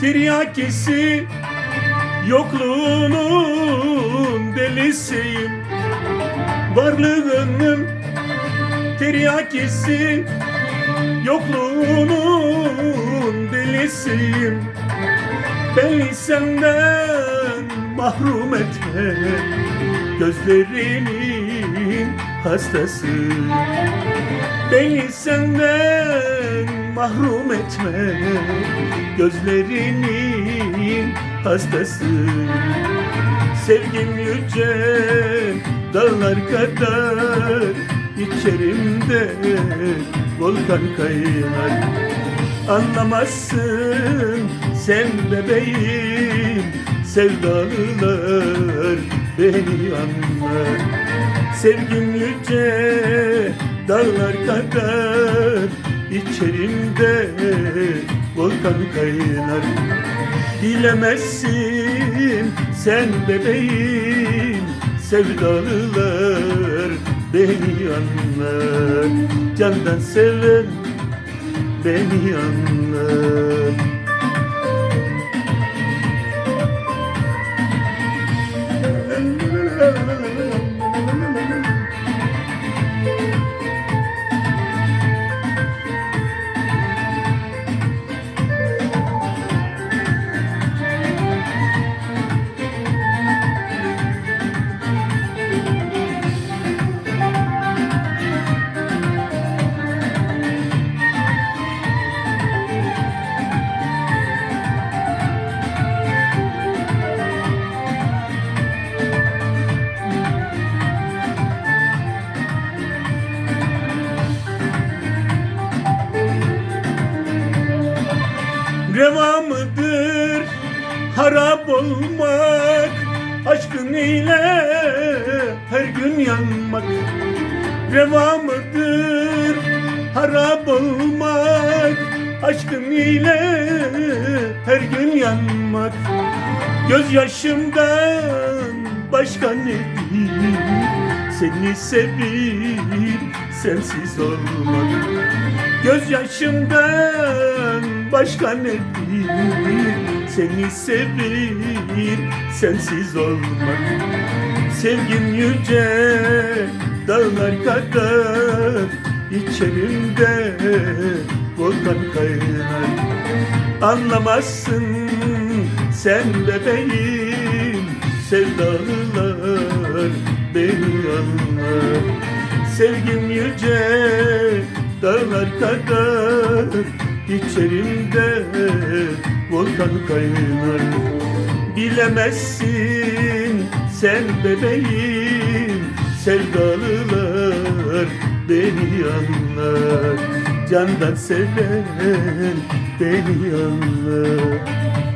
tiryakisi Yokluğunun delisiyim. Varlığının tiryakisi Yokluğunun delisiyim. Beni senden mahrum etme Gözlerinin hastası. Beni senden mahrum etme. Gözlerinin hastası. Sevgim yüce dağlar kadar İçerimde volkan kaynar Anlamazsın sen bebeğim Sevdalılar beni anlar. Sevgim yüce dağlar kadar içerimde volkan kaynar. Bilemezsin sen bebeğim Sevdalılar beni anlar. Candan seven beni anlar Reva mıdır? Harap olmak Aşkın ile her gün yanmak. Reva mıdır? Harap olmak Aşkın ile her gün yanmak. Gözyaşımdan başka nedir Seni sevip sensiz olmak Gözyaşımdan başka nedir Seni sevip sensiz olmak Sevgin yüce dağlar kadar içerimde volkan kaynar. Anlamazsın sen bebeğim Sevdalılar beni anlar. Sevgim yüce dağlar kadar içerimde volkan kaynar. Bilemezsin sen bebeğim Sevdalılar beni anlar Candan seven beni anlar